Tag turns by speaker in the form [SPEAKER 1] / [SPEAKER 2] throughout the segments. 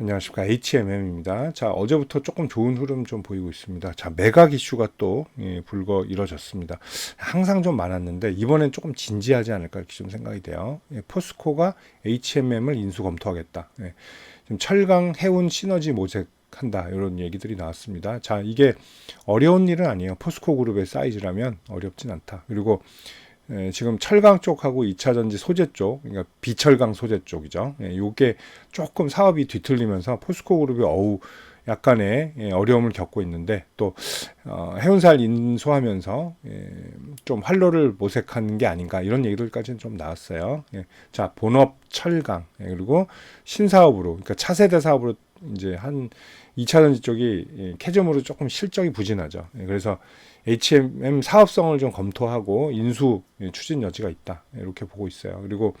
[SPEAKER 1] 안녕하십니까 HMM입니다. 자 어제부터 조금 좋은 흐름 좀 보이고 있습니다. 자 매각 이슈가 또 예, 불거 이뤄졌습니다. 항상 좀 많았는데 이번엔 조금 진지하지 않을까 이렇게 좀 생각이 돼요. 예, 포스코가 HMM을 인수 검토하겠다. 예, 좀 철강 해운 시너지 모색 한다 이런 얘기들이 나왔습니다. 자 이게 어려운 일은 아니에요. 포스코 그룹의 사이즈라면 어렵진 않다. 그리고 예, 지금 철강 쪽하고 2차 전지 소재 쪽, 그러니까 비철강 소재 쪽이죠. 예, 요게 조금 사업이 뒤틀리면서 포스코 그룹이 어우 약간의 예, 어려움을 겪고 있는데 또 어, 해운살 인수하면서 예, 좀 활로를 모색하는 게 아닌가 이런 얘기들까지는 좀 나왔어요. 예, 자 본업 철강 예, 그리고 신사업으로 그러니까 차세대 사업으로 이제 한 2차 전지 쪽이 예, 캐즘으로 조금 실적이 부진하죠. 예, 그래서 HMM 사업성을 좀 검토하고 인수 예, 추진 여지가 있다. 이렇게 보고 있어요. 그리고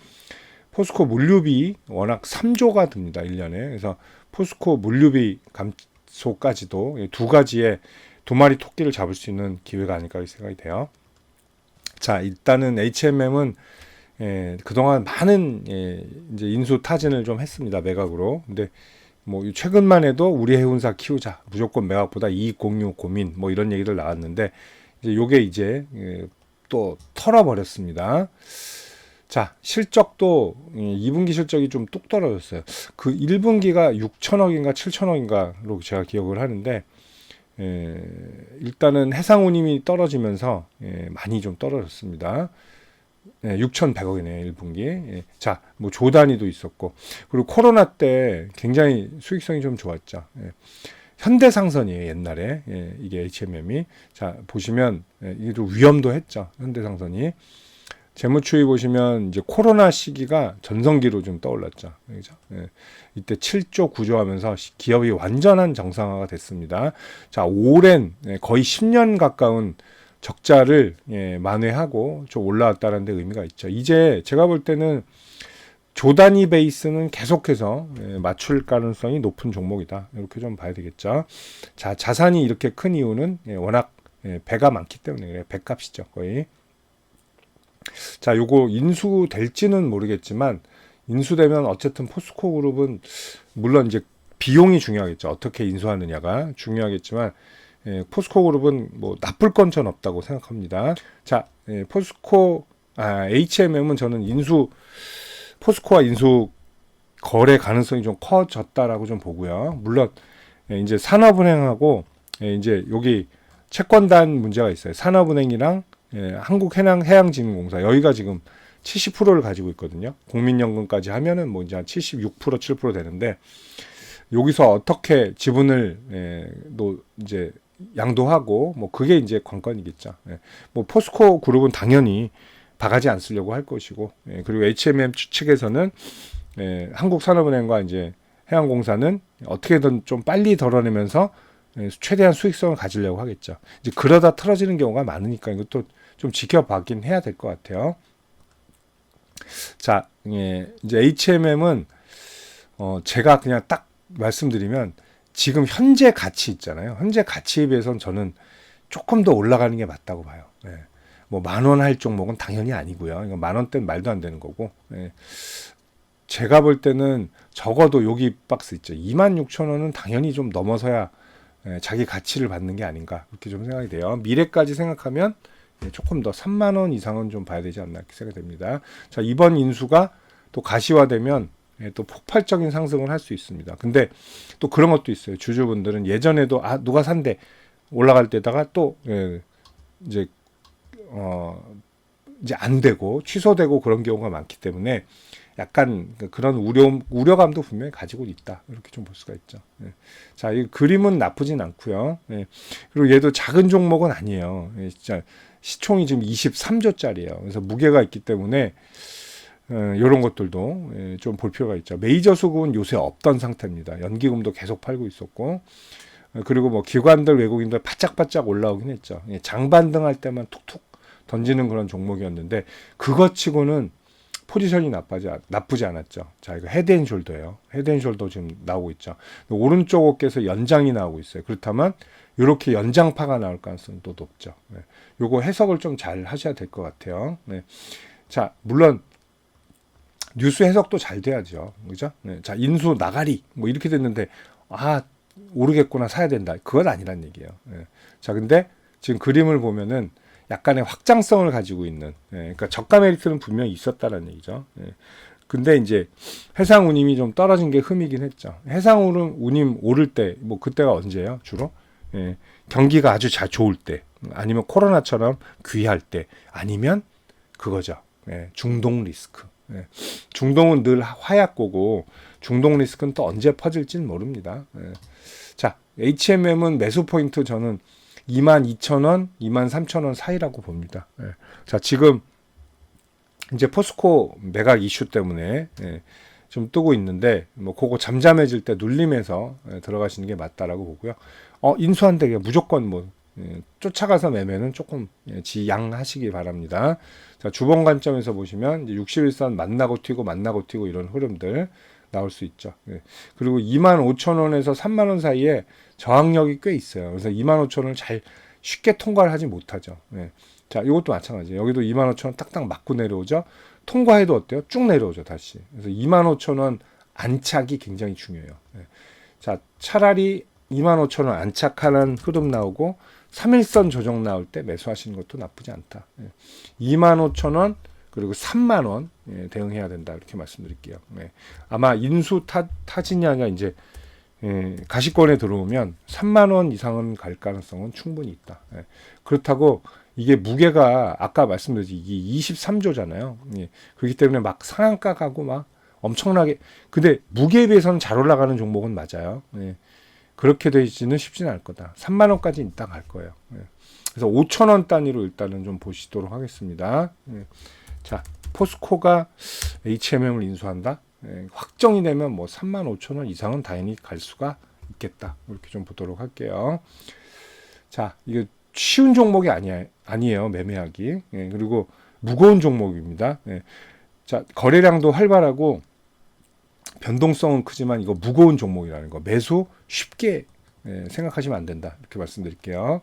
[SPEAKER 1] 포스코 물류비 워낙 3조가 듭니다. 1년에. 그래서 포스코 물류비 감소까지도 예, 두 가지의 두 마리 토끼를 잡을 수 있는 기회가 아닐까 생각이 돼요. 자, 일단은 HMM은 예, 그동안 많은 예, 이제 인수 타진을 좀 했습니다. 매각으로. 근데 뭐 최근만 해도 우리 해운사 키우자 무조건 매각보다 이익 공유 고민 뭐 이런 얘기들 나왔는데 이제 요게 이제 예, 또 털어버렸습니다. 자 실적도 2분기 실적이 좀 뚝 떨어졌어요. 그 1분기가 6천억인가 7천억인가로 제가 기억을 하는데 예, 일단은 해상운임이 떨어지면서 예, 많이 좀 떨어졌습니다. 예, 6,100억이네요, 1분기. 예. 자, 뭐 조단위도 있었고. 그리고 코로나 때 굉장히 수익성이 좀 좋았죠. 예. 현대상선이에요, 옛날에. 예, 이게 HMM이. 자, 보시면, 예, 이도 위험도 했죠, 현대상선이. 재무추이 보시면 이제 코로나 시기가 전성기로 좀 떠올랐죠. 그죠? 예. 이때 7조 9조 하면서 기업이 완전한 정상화가 됐습니다. 자, 오랜 예, 거의 10년 가까운 적자를 예, 만회하고 좀 올라왔다는 데 의미가 있죠. 이제 제가 볼 때는 조단위 베이스는 계속해서 예, 맞출 가능성이 높은 종목이다. 이렇게 좀 봐야 되겠죠. 자, 자산이 이렇게 큰 이유는 예, 워낙 예, 배가 많기 때문에 그래요. 배값이죠, 거의. 자, 요거 인수될지는 모르겠지만 인수되면 어쨌든 포스코 그룹은 물론 이제 비용이 중요하겠죠. 어떻게 인수하느냐가 중요하겠지만 예, 포스코 그룹은 뭐 나쁠 건 전 없다고 생각합니다. 자, 예, 포스코 아, HMM은 저는 인수 포스코와 인수 거래 가능성이 좀 커졌다라고 좀 보고요. 물론 예, 이제 산업은행하고 예, 이제 여기 채권단 문제가 있어요. 산업은행이랑 예, 한국해양해양진흥공사 여기가 지금 70%를 가지고 있거든요. 국민연금까지 하면은 뭐 이제 한 76% 7% 되는데 여기서 어떻게 지분을 예, 또 이제 양도하고 뭐 그게 이제 관건이겠죠. 예. 뭐 포스코 그룹은 당연히 바가지 안 쓰려고 할 것이고 예. 그리고 HMM 측에서는 예. 한국산업은행과 이제 해양공사는 어떻게든 좀 빨리 덜어내면서 예, 최대한 수익성을 가지려고 하겠죠. 이제 그러다 틀어지는 경우가 많으니까 이것도 좀 지켜봐긴 해야 될 것 같아요. 자, 예, 이제 HMM은 어, 제가 그냥 딱 말씀드리면 지금 현재 가치 있잖아요. 현재 가치에 비해서는 저는 조금 더 올라가는 게 맞다고 봐요. 예. 뭐만 원 할 종목은 당연히 아니고요. 이거 만 원대는 말도 안 되는 거고. 예. 제가 볼 때는 적어도 여기 박스 있죠. 2만 6천 원은 당연히 좀 넘어서야 예, 자기 가치를 받는 게 아닌가 그렇게 좀 생각이 돼요. 미래까지 생각하면 예, 조금 더 3만 원 이상은 좀 봐야 되지 않나 이렇게 생각이 됩니다. 자 이번 인수가 또 가시화되면 예, 또 폭발적인 상승을 할 수 있습니다. 근데 또 그런 것도 있어요. 주주분들은 예전에도 아 누가 산대 올라갈 때다가 또 예, 이제 어 이제 안 되고 취소되고 그런 경우가 많기 때문에 약간 그 그런 우려 우려감도 분명히 가지고 있다 이렇게 좀 볼 수가 있죠. 예. 자, 이 그림은 나쁘진 않고요. 예. 그리고 얘도 작은 종목은 아니에요. 예, 진짜 시총이 지금 23조짜리예요. 그래서 무게가 있기 때문에 이런 어, 것들도 예, 좀볼 필요가 있죠. 메이저 수급은 요새 없던 상태입니다. 연기금도 계속 팔고 있었고 어, 그리고 뭐 기관들 외국인들 바짝바짝 올라오긴 했죠. 예, 장반등할 때만 툭툭 던지는 그런 종목이었는데 그것치고는 포지션이 나쁘지, 나쁘지 않았죠. 자, 이거 헤드앤숄더예요. 헤드앤숄더 지금 나오고 있죠. 오른쪽 어깨에서 연장이 나오고 있어요. 그렇다면 이렇게 연장파가 나올 가능성이 또 높죠. 네. 요거 해석을 좀 잘 하셔야 될 것 같아요. 네. 자, 물론 뉴스 해석도 잘 돼야죠. 그죠? 네. 자, 인수 나가리 뭐 이렇게 됐는데 아, 오르겠구나 사야 된다. 그건 아니란 얘기예요. 예. 자, 근데 지금 그림을 보면은 약간의 확장성을 가지고 있는 예. 그러니까 저가 메리트는 분명히 있었다는 얘기죠. 예. 근데 이제 해상 운임이 좀 떨어진 게 흠이긴 했죠. 해상 운임, 운임 오를 때 뭐 그때가 언제예요? 주로 예. 경기가 아주 잘 좋을 때 아니면 코로나처럼 귀할 때 아니면 그거죠. 예. 중동 리스크. 예. 중동은 늘 화약고고 중동 리스크는 또 언제 퍼질지는 모릅니다. 예. 자, HMM은 매수 포인트 저는 22,000원, 23,000원 사이라고 봅니다. 예. 자, 지금 이제 포스코 매각 이슈 때문에 예, 좀 뜨고 있는데 뭐 그거 잠잠해질 때 눌림해서 예, 들어가시는 게 맞다라고 보고요. 어, 인수한대 무조건 뭐 예, 쫓아가서 매매는 조금 예, 지양하시기 바랍니다. 자, 주봉 관점에서 보시면 이제 61선 만나고 튀고 만나고 튀고 이런 흐름들 나올 수 있죠. 예. 그리고 25,000원에서 3만 원 사이에 저항력이 꽤 있어요. 그래서 25,000원을 잘 쉽게 통과를 하지 못하죠. 예. 자, 이것도 마찬가지예요. 여기도 25,000원 딱딱 맞고 내려오죠. 통과해도 어때요? 쭉 내려오죠, 다시. 그래서 25,000원 안착이 굉장히 중요해요. 예. 자, 차라리 25,000원 안착하는 흐름 나오고 3일선 조정 나올 때 매수하시는 것도 나쁘지 않다. 예. 25,000원 그리고 3만 원 예, 대응해야 된다 이렇게 말씀드릴게요. 예. 아마 인수 타, 타진이 아니라 이제 예, 가시권에 들어오면 3만 원 이상은 갈 가능성은 충분히 있다. 예. 그렇다고 이게 무게가 아까 말씀드렸지 이게 23조잖아요. 예. 그렇기 때문에 막 상한가 가고 막 엄청나게 근데 무게에 비해서는 잘 올라가는 종목은 맞아요. 예. 그렇게 되지는 쉽지는 않을 거다. 3만 원까지 일단 갈 거예요. 예. 그래서 5천 원 단위로 일단은 좀 보시도록 하겠습니다. 예. 자, 포스코가 HMM을 인수한다. 예, 확정이 되면 뭐 3만 5천 원 이상은 당연히 갈 수가 있겠다. 이렇게 좀 보도록 할게요. 자, 이게 쉬운 종목이 아니야, 아니에요. 매매하기. 예, 그리고 무거운 종목입니다. 예. 자, 거래량도 활발하고 변동성은 크지만 이거 무거운 종목이라는 거 매수 쉽게 예, 생각하시면 안 된다. 이렇게 말씀드릴게요.